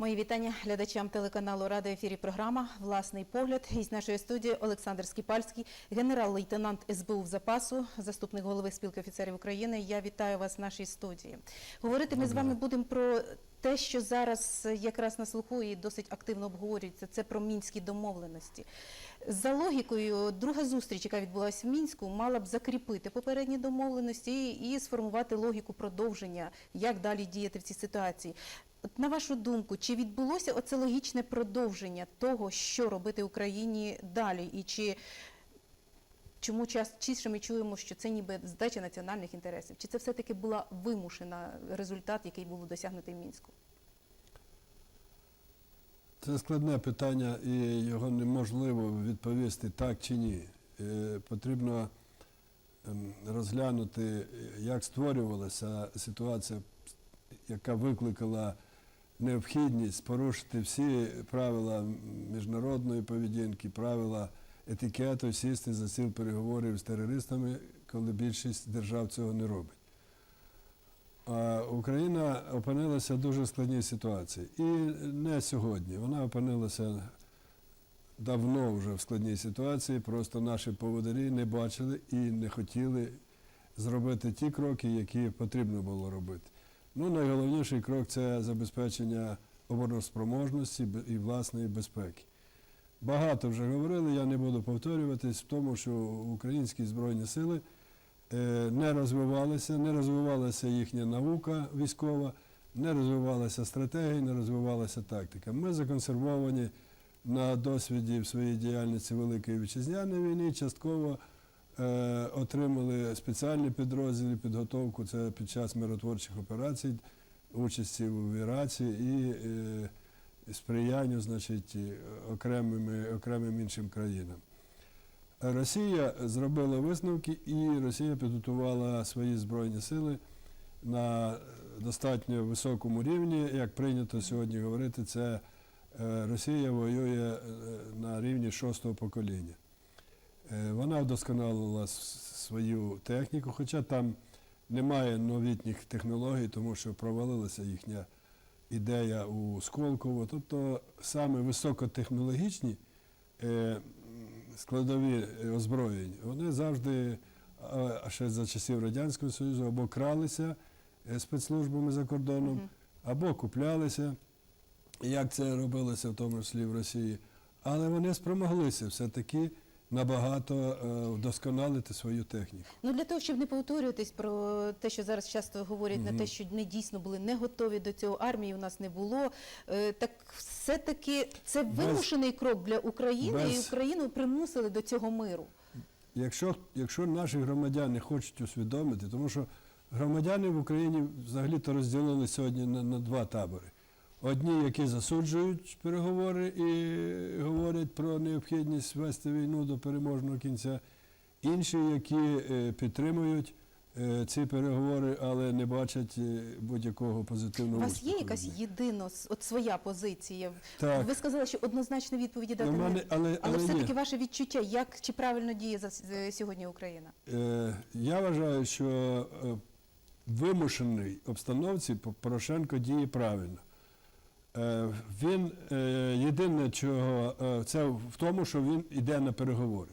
Мої вітання глядачам телеканалу Рада ефірі. Програма Власний погляд. Із нашої студії Олександр Скіпальський, генерал-лейтенант СБУ в запасу, заступник голови спілки офіцерів України. Я вітаю вас в нашій студії. Говорити ми з вами будемо про те, що зараз якраз на слуху і досить активно обговорюється. Це про мінські домовленості. За логікою, друга зустріч, яка відбулася в мінську, мала б закріпити попередні домовленості і, і сформувати логіку продовження, як далі діяти в цій ситуації. От на вашу думку, чи відбулося оце логічне продовження того, що робити Україні далі, і чи чому частіше ми чуємо, що це ніби здача національних інтересів? Чи це все-таки була вимушена результат, який був досягнутий в мінську? Це складне питання, і його неможливо відповісти так чи ні. Е, Потрібно ем, розглянути, як створювалася ситуація, яка викликала необхідність порушити всі правила міжнародної поведінки, правила етикету, сісти за стіл переговорів з терористами, коли більшість держав цього не робить. А Україна опинилася в дуже складній ситуації. І не сьогодні. Вона опинилася давно вже в складній ситуації. Просто наші поводарі не бачили і не хотіли зробити ті кроки, які потрібно було робити. Ну, найголовніший крок це забезпечення обороноспроможності і власної безпеки. Багато вже говорили, я не буду повторюватись в тому, що українські збройні сили е, не розвивалися, не розвивалася їхня наука військова, не розвивалася стратегія, не розвивалася тактика. Ми законсервовані на досвіді в своїй діяльності Великої вітчизняної війни, частково е, отримали спеціальні підрозділи, підготовку це під час миротворчих операцій, участі в Іраці і е, сприянню значить, окремим, окремим іншим країнам. Росія зробила висновки, і Росія підготувала свої збройні сили на достатньо високому рівні. Як прийнято сьогодні говорити, це е, Росія воює е, на рівні шостого покоління. Е, Вона вдосконалила свою техніку, хоча там немає новітніх технологій, тому що провалилася їхня ідея у Сколково. Тобто саме високотехнологічні е, складові озброєнь, вони завжди, ще за часів Радянського Союзу, або кралися е, спецслужбами за кордоном, або куплялися, як це робилося в тому числі в Росії. Але вони спромоглися все-таки набагато е, вдосконалити свою техніку. Ну для того, щоб не повторюватись про те, що зараз часто говорять на те, що ми дійсно були не готові до цього, армії у нас не було. е, Так все-таки це Без- вимушений крок для України, і Україну примусили до цього миру. Якщо, якщо наші громадяни хочуть усвідомити, тому що громадяни в Україні взагалі-то розділили сьогодні на, на два табори. Одні, які засуджують переговори і говорять про необхідність вести війну до переможного кінця, інші, які е, підтримують е, ці переговори, але не бачать е, будь-якого У позитивного вас є якась єдина от своя позиція? Так. Ви сказали, що однозначно відповіді дати Ну, мене- не але- але, але все-таки ваше відчуття, як чи правильно діє сьогодні Україна? Я вважаю, що в вимушеній обстановці По- Порошенко діє правильно. Е, Він е, єдине, чого е, це в тому, що він йде на переговори.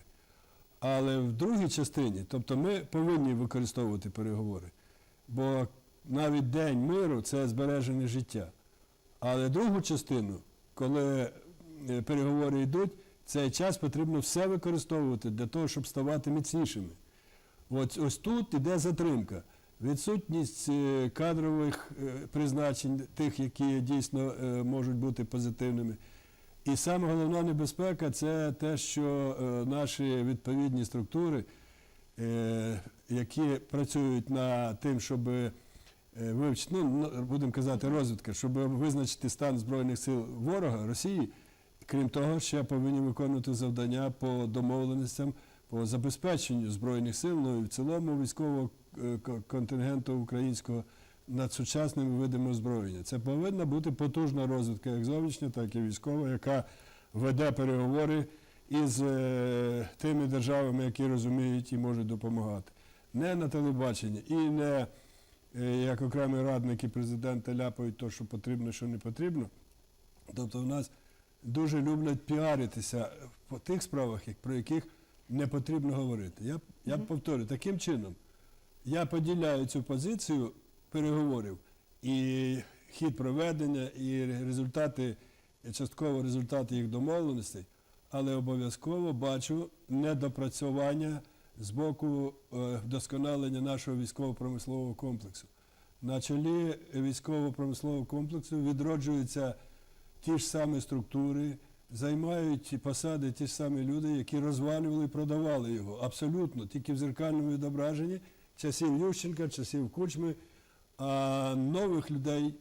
Але в другій частині, тобто ми повинні використовувати переговори, бо навіть день миру це збереження життя. Але другу частину, коли переговори йдуть, цей час потрібно все використовувати для того, щоб ставати міцнішими. От ось тут іде затримка. Відсутність е, кадрових е, призначень, тих, які дійсно е, можуть бути позитивними. І саме головна небезпека це те, що наші відповідні структури, які працюють над тим, щоб вивчити, ну, ну, будемо казати, розвідка, щоб визначити стан Збройних сил ворога Росії, крім того, ще повинні виконувати завдання по домовленостям по забезпеченню Збройних сил, ну і в цілому військового ко- контингенту українського над сучасними видами озброєння. Це повинна бути потужна розвідка, як зовнішня, так і військова, яка веде переговори із е, тими державами, які розуміють і можуть допомагати. Не на телебаченні і не е, як окремі радники президента ляпають то, що потрібно, що не потрібно. Тобто в нас дуже люблять піаритися по тих справах, про яких не потрібно говорити. Я, я повторю, таким чином, я поділяю цю позицію переговорів і хід проведення, і результати, частково результати їх домовленостей, але обов'язково бачу недопрацювання з боку е, вдосконалення нашого військово-промислового комплексу. На чолі військово-промислового комплексу відроджуються ті ж самі структури, займають посади ті ж самі люди, які розвалювали і продавали його. Абсолютно, тільки в зеркальному відображенні часів Ющенка, часів Кучми, а нових людей,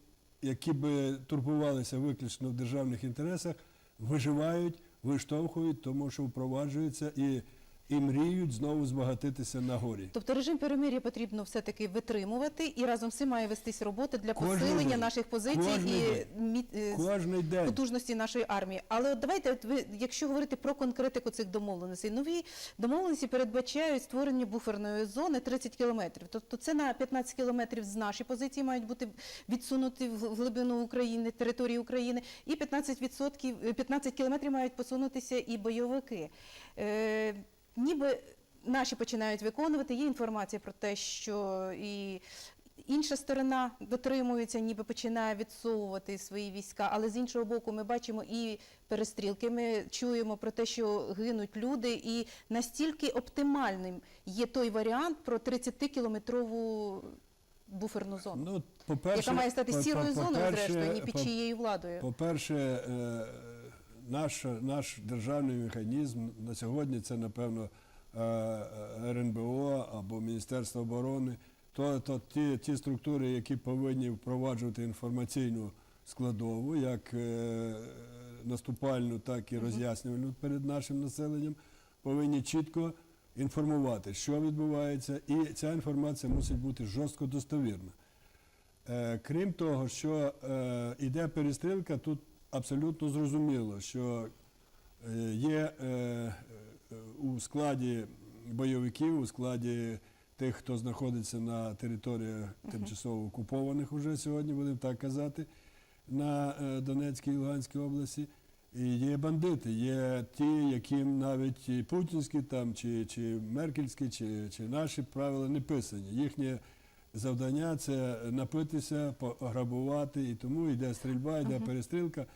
які би турбувалися виключно в державних інтересах, виживають, виштовхують, тому що впроваджуються і, і мріють знову збагатитися на горі. Тобто режим перемир'я потрібно все-таки витримувати, і разом з цим має вестись робота для Кожен посилення день. наших позицій Кожен і мі- е, день. потужності нашої армії. Але от давайте, от ви, якщо говорити про конкретику цих домовленостей, нові домовленості передбачають створення буферної зони 30 кілометрів. Тобто це на 15 кілометрів з нашої позиції мають бути відсунуті в глибину України, території України, і 15%, е, 15 кілометрів мають посунутися і бойовики. Ніби наші починають виконувати. Є інформація про те, що і інша сторона дотримується, ніби починає відсовувати свої війська. Але з іншого боку, ми бачимо і перестрілки. Ми чуємо про те, що гинуть люди, і настільки оптимальним є той варіант про 30-кілометрову буферну зону. Ну, по-перше, яка має стати сірою по- зоною, зрештою, ні під чиєю владою. По-перше, е, наш, наш державний механізм на сьогодні це, напевно, е, РНБО або Міністерство оборони, то, то ті, ті структури, які повинні впроваджувати інформаційну складову, як е, наступальну, так і роз'яснювальну перед нашим населенням, повинні чітко інформувати, що відбувається, і ця інформація мусить бути жорстко достовірна. Е, Крім того, що е, йде перестрілка, тут абсолютно зрозуміло, що е, є е, у складі бойовиків, у складі тих, хто знаходиться на територіях тимчасово окупованих уже сьогодні, будемо так казати, на е, Донецькій і Луганській області. І є бандити, є ті, яким навіть і путінські там, чи, чи меркельські, чи, чи наші правила не писані. Їхнє завдання це напитися, пограбувати, і тому йде стрільба, йде перестрілка.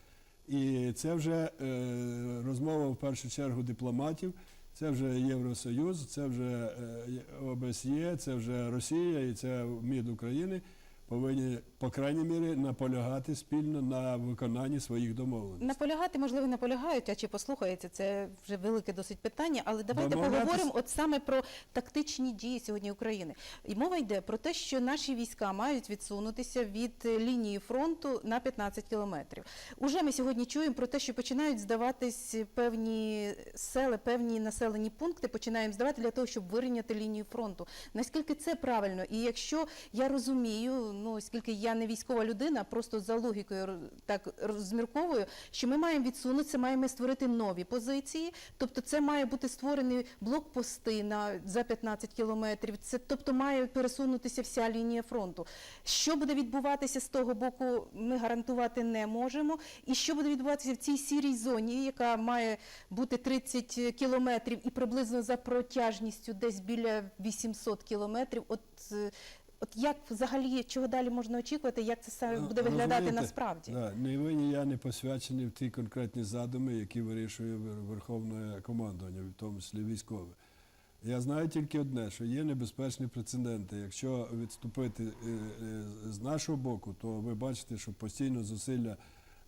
І це вже е, розмова в першу чергу дипломатів, це вже Євросоюз, це вже е, ОБСЄ, це вже Росія і це МІД України повинні, по крайній мірі, наполягати спільно на виконанні своїх домовленостей. Наполягати, можливо, наполягають, а чи послухається, це вже велике досить питання. Але давайте Домовлятись- поговоримо от саме про тактичні дії сьогодні України. І мова йде про те, що наші війська мають відсунутися від лінії фронту на 15 кілометрів. Уже ми сьогодні чуємо про те, що починають здаватись певні сели, певні населені пункти, починаємо здавати для того, щоб вирівняти лінію фронту. Наскільки це правильно? І якщо я розумію, ну оскільки я не військова людина, просто за логікою так розмірковую, що ми маємо відсунутися, маємо створити нові позиції. Тобто, це має бути створений блокпости на за 15 кілометрів. Це тобто має пересунутися вся лінія фронту. Що буде відбуватися з того боку, ми гарантувати не можемо. І що буде відбуватися в цій сірій зоні, яка має бути 30 кілометрів і приблизно за протяжністю десь біля 800 кілометрів. От е, От як взагалі чого далі можна очікувати, як це саме буде виглядати Розумієте, насправді? Да, ні ви, ні я не посвячені в ті конкретні задуми, які вирішує Верховне командування, в тому числі військове. Я знаю тільки одне, що є небезпечні прецеденти. Якщо відступити е, е, з нашого боку, то ви бачите, що постійно зусилля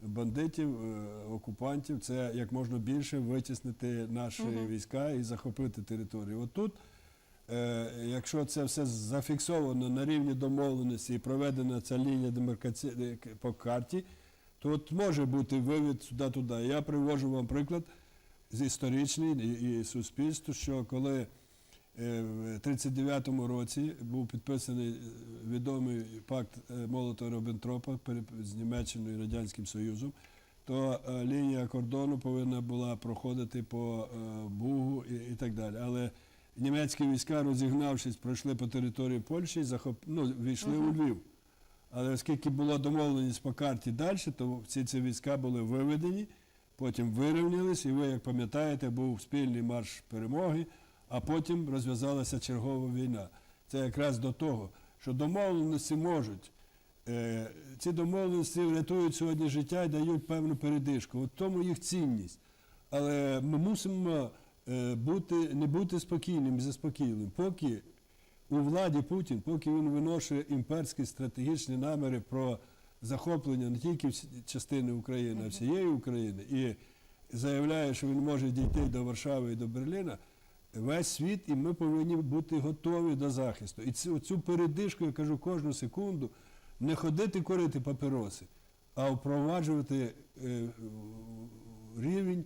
бандитів, е, окупантів це як можна більше витіснити наші війська і захопити територію. От тут якщо це все зафіксовано на рівні домовленості і проведена ця лінія демаркації по карті, то от може бути вивід сюди-туди. Я привожу вам приклад з історичний і, суспільству, що коли е, в 39-му році був підписаний е, відомий пакт е, Молотова-Ріббентропа перед- з Німеччиною і Радянським Союзом, то е, лінія кордону повинна була проходити по е, Бугу і, так далі. Німецькі війська, розігнавшись, пройшли по території Польщі і захоп... ну, війшли у Львів. Але оскільки була домовленість по карті далі, то всі ці війська були виведені, потім вирівнялись, і ви, як пам'ятаєте, був спільний марш перемоги, а потім розв'язалася чергова війна. Це якраз до того, що домовленості можуть. Е, ці домовленості рятують сьогодні життя і дають певну передишку. От тому їх цінність. Але ми мусимо бути, не бути спокійним і заспокійливим. Поки у владі Путін, поки він виношує імперські стратегічні наміри про захоплення не тільки частини України, а всієї України, і заявляє, що він може дійти до Варшави і до Берліна, весь світ, і ми повинні бути готові до захисту. І цю, цю передишку, я кажу кожну секунду, не ходити курити папіроси, а впроваджувати е, рівень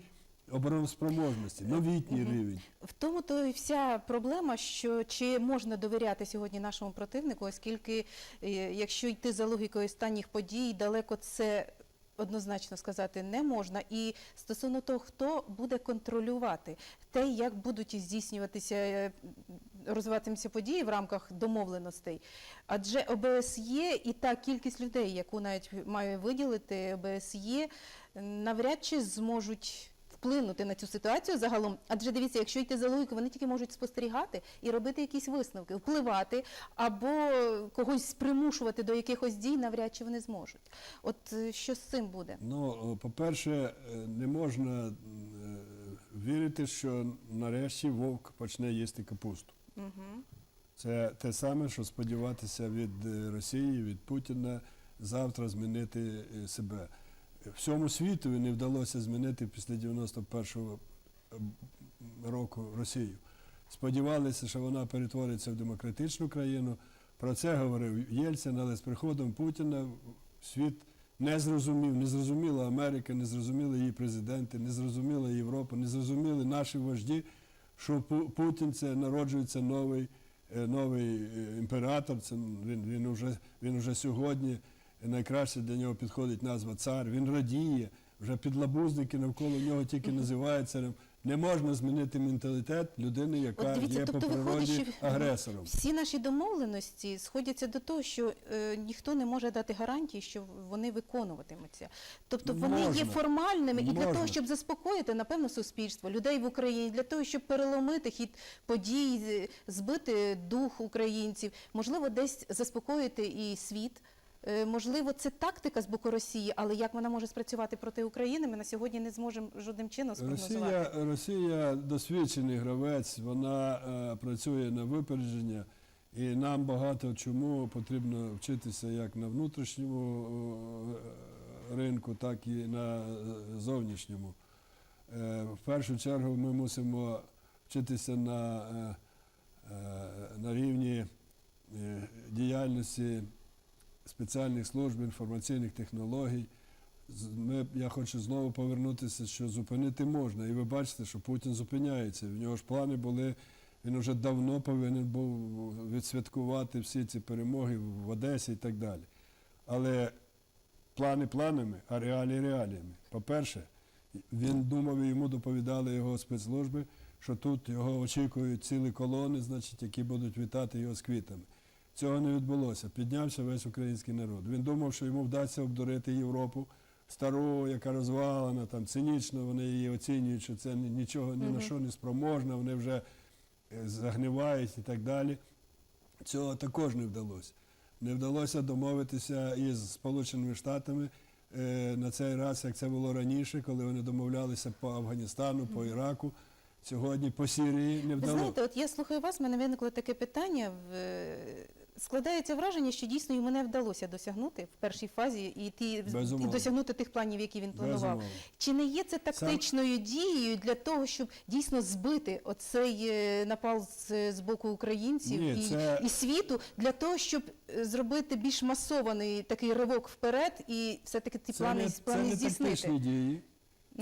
обороноспроможності, новітній рівень. В тому то і вся проблема, що чи можна довіряти сьогодні нашому противнику, оскільки, е, якщо йти за логікою останніх подій, далеко це однозначно сказати не можна. І стосовно того, хто буде контролювати те, як будуть здійснюватися, е, розвиватимуться події в рамках домовленостей. Адже ОБСЄ і та кількість людей, яку навіть має виділити ОБСЄ, навряд чи зможуть вплинути на цю ситуацію загалом. Адже дивіться, якщо йти за логікою, вони тільки можуть спостерігати і робити якісь висновки, впливати або когось примушувати до якихось дій, навряд чи вони зможуть. От е, що з цим буде? Ну, по-перше, е, не можна е, вірити, що нарешті вовк почне їсти капусту. Угу. Це те саме, що сподіватися від е, Росії, від Путіна завтра змінити е, себе. Всьому світу не вдалося змінити після 91-го року Росію. Сподівалися, що вона перетвориться в демократичну країну. Про це говорив Єльцин, але з приходом Путіна світ не зрозумів, не зрозуміла Америка, не зрозуміли її президенти, не зрозуміла Європа, не зрозуміли наші вожді, що Путін це народжується новий, е, новий е, імператор. Це він, він, уже, він уже сьогодні найкраще для нього підходить назва цар. Він радіє. Вже підлабузники навколо нього тільки називають царем. Не можна змінити менталітет людини, яка От дивіться, є по тобто виходить, природі що агресором. всі наші домовленості сходяться до того, що е, ніхто не може дати гарантії, що вони виконуватимуться. Тобто вони є Можна. формальними і для того, щоб заспокоїти, напевно, суспільство, людей в Україні, для того, щоб переломити хід подій, збити дух українців, можливо, десь заспокоїти і світ. Е, Можливо, це тактика з боку Росії, але як вона може спрацювати проти України, ми на сьогодні не зможемо жодним чином спрогнозувати. Росія, Росія досвідчений гравець, вона е, працює на випередження, і нам багато чому потрібно вчитися як на внутрішньому е, ринку, так і на е, зовнішньому. Е, в першу чергу ми мусимо вчитися на, е, е, на рівні е, діяльності спеціальних служб інформаційних технологій. Ми, я хочу знову повернутися, що зупинити можна. І ви бачите, що Путін зупиняється. В нього ж плани були, він вже давно повинен був відсвяткувати всі ці перемоги в Одесі і так далі. Але плани планами, а реалії реаліями. По-перше, він думав, і йому доповідали його спецслужби, що тут його очікують цілі колони, значить, які будуть вітати його з квітами. Цього не відбулося. Піднявся весь український народ. Він думав, що йому вдасться обдурити Європу стару, яка розвалена, там цинічно вони її оцінюють, що це нічого ні на що не спроможна, вони вже е, загнивають і так далі. Цього також не вдалося. Не вдалося домовитися із Сполученими Штатами е, на цей раз, як це було раніше, коли вони домовлялися по Афганістану, по Іраку. Сьогодні по Сирії не вдалося. знаєте, от я слухаю вас, в мене виникло таке питання. В- е, Складається враження, що дійсно йому не вдалося досягнути в першій фазі і, ті, і Безумовно. досягнути тих планів, які він планував. Безумовно. Чи не є це тактичною дією для того, щоб дійсно збити оцей е, напал з, з боку українців Ні, і, це- і світу, для того, щоб е, зробити більш масований такий ривок вперед і все-таки ті Це плани, не, плани це не здійснити? тактичні дії,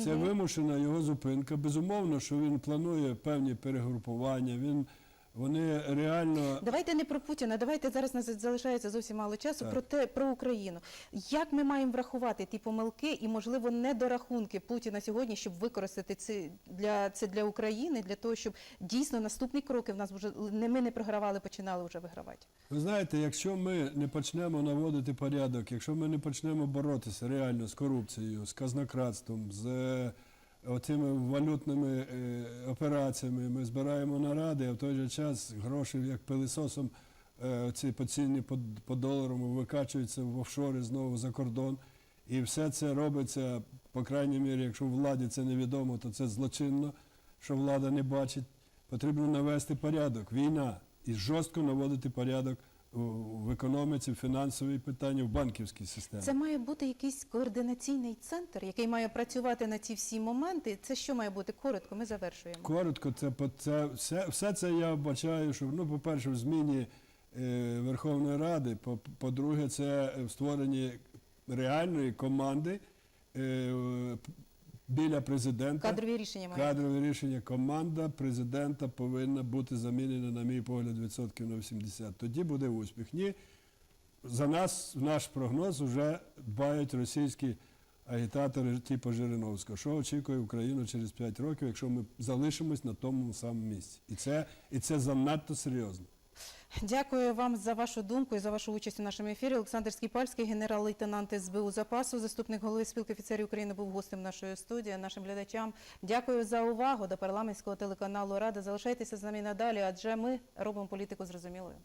це Мгм. вимушена його зупинка. Безумовно, що він планує певні перегрупування, він вони реально Давайте не про Путіна, давайте зараз нас залишається зовсім мало часу. Так. Про те про Україну. Як ми маємо врахувати ті помилки і, можливо, недорахунки Путіна сьогодні, щоб використати це для це для України, для того, щоб дійсно наступні кроки в нас вже не ми не програвали, починали вже вигравати. Ви знаєте, якщо ми не почнемо наводити порядок, якщо ми не почнемо боротися реально з корупцією, з казнократством, з оцими валютними е, операціями, ми збираємо наради, а в той же час гроші як пилисосом е, ці по ціні по, долару викачуються в офшори знову за кордон. І все це робиться, по крайній мірі, якщо владі це невідомо, то це злочинно, що влада не бачить. Потрібно навести порядок. Війна. І жорстко наводити порядок в економіці, в фінансовій питанні, в банківській системі. Це має бути якийсь координаційний центр, який має працювати на ці всі моменти. Це що має бути коротко? Ми завершуємо. Коротко, це, по- це все, все це я бачаю, що ну, по-перше, в зміні е, Верховної Ради, по- по-друге, це в створенні реальної команди е, біля президента. Кадрові рішення мають. Кадрове рішення команда президента повинна бути замінена, на мій погляд, відсотків на 80. Тоді буде успіх. Ні, за нас, в наш прогноз, вже дбають російські агітатори типу Жириновського. Що очікує Україну через 5 років, якщо ми залишимось на тому самому місці? І це, і це занадто серйозно. Дякую вам за вашу думку і за вашу участь у нашому ефірі. Олександр Скіпальський, генерал-лейтенант СБУ запасу, заступник голови спілки офіцерів України, був гостем нашої студії. Нашим глядачам дякую за увагу до парламентського телеканалу Рада. Залишайтеся з нами надалі, адже ми робимо політику зрозумілою.